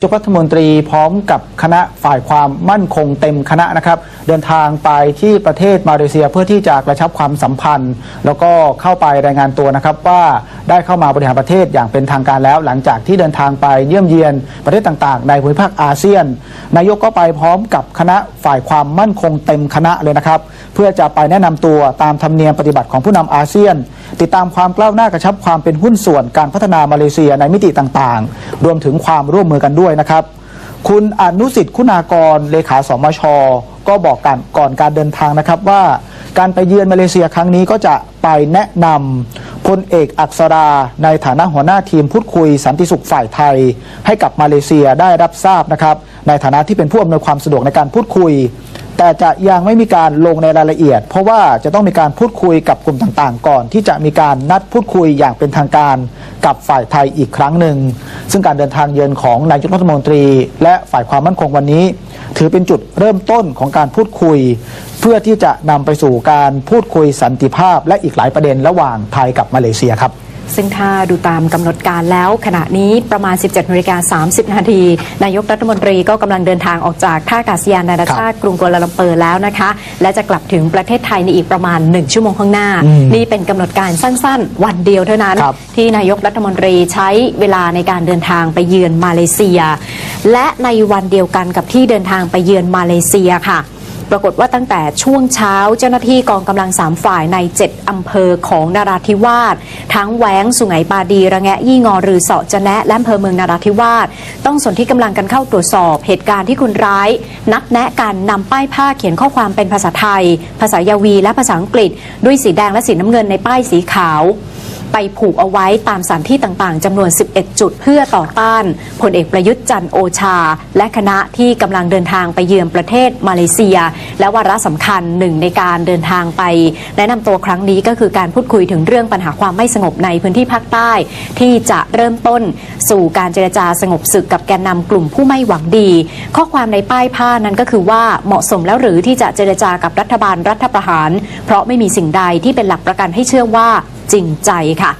นายกรัฐมนตรีพร้อมกับคณะฝ่ายความมั่นคงเต็มคณะนะครับ เดินทางไปที่ประเทศมาเลเซียเพื่อที่จะกระชับความสัมพันธ์ แล้วก็เข้าไปรายงานตัวนะครับว่าได้เข้ามาบริหารประเทศอย่างเป็นทางการแล้ว หลังจากที่เดินทางไปเยี่ยมเยียนประเทศต่างๆ ในภูมิภาคอาเซียน นายกก็ไปพร้อมกับคณะฝ่ายความมั่นคงเต็มคณะเลยนะครับ เพื่อจะไปแนะนำตัวตามธรรมเนียมปฏิบัติของผู้นำอาเซียน ติดตามความก้าวหน้ากระชับความเป็นหุ้นส่วนการพัฒนามาเลเซียในมิติต่างๆ รวมถึงความร่วมมือกันด้วยนะครับ คุณอนุสิทธิ์คุณากรเลขาสมช ก็บอกกันก่อนการเดินทางนะครับว่า การไปเยือนมาเลเซียครั้งนี้ก็จะไปแนะนำพลเอกอักษราในฐานะหัวหน้าทีมพูดคุยสันติสุขฝ่ายไทย ให้กับมาเลเซียได้รับทราบนะครับ ในฐานะที่เป็นผู้อำนวยความสะดวกในการพูดคุย แต่จะยังไม่มีการลงในรายละเอียด เพราะว่าจะต้องมีการพูดคุยกับกลุ่มต่างๆ ก่อน ที่จะมีการนัดพูดคุยอย่างเป็นทางการกับฝ่ายไทยอีกครั้งหนึ่ง ซึ่งการเดินทางเยือนของนายกรัฐมนตรี และฝ่ายความมั่นคงวันนี้ ถือเป็นจุดเริ่มต้นของการพูดคุย เพื่อที่จะนำไปสู่การพูดคุยสันติภาพ และอีกหลายประเด็นระหว่างไทยกับมาเลเซียครับ ซึ่งถ้าดูตามกำหนดการแล้วขณะนี้ประมาณ 17นาฬิกา30 นาที นายกรัฐมนตรีก็กำลังเดินทางออกจากท่าอากาศยานนานาชาติกรุงกัวลาลัมเปอร์แล้วนะคะ และจะกลับถึงประเทศไทยในอีกประมาณ 1 ชั่วโมงข้างหน้าอืมนี่เป็นกำหนดการสั้นๆ วันเดียวเท่านั้นครับที่นายกรัฐมนตรีใช้เวลาในการเดินทางไปเยือนมาเลเซีย และในวันเดียวกันกับที่เดินทางไปเยือนมาเลเซียค่ะ ปรากฏว่าตั้งแต่ช่วงเช้าเจ้าหน้าที่กองกำลังสามฝ่ายใน 7 อำเภอของนาราธิวาสทั้งแหวงสุไหงปาดี ระแงะยี่งอรือเสาะจะแนะและอำเภอเมืองนาราธิวาสต้องสนที่กำลังกันเข้าตรวจสอบเหตุการณ์ที่คนร้าย นัดแนะกันนำป้ายผ้าเขียนข้อความเป็นภาษาไทย ภาษายาวีและภาษาอังกฤษ ด้วยสีแดงและสีน้ำเงินในป้ายสีขาว ไปผูกเอาไว้ตามสถานที่ต่างๆจำนวน 11 จุดเพื่อต่อต้านพลเอกประยุทธ์จันโอชา และคณะที่กำลังเดินทางไปเยือนประเทศมาเลเซีย และวาระสำคัญหนึ่งในการเดินทางไป แนะนำตัวครั้งนี้ก็คือการพูดคุยถึงเรื่องปัญหาความไม่สงบในพื้นที่ภาคใต้ ที่จะเริ่มต้นสู่การเจรจาสงบศึกกับแกนนำกลุ่มผู้ไม่หวังดี ข้อความในป้ายผ้านั้นก็คือว่าเหมาะสมแล้วหรือที่จะเจรจากับรัฐบาลรัฐประหาร เพราะไม่มีสิ่งใดที่เป็นหลักประกันให้เชื่อว่า จริงใจค่ะ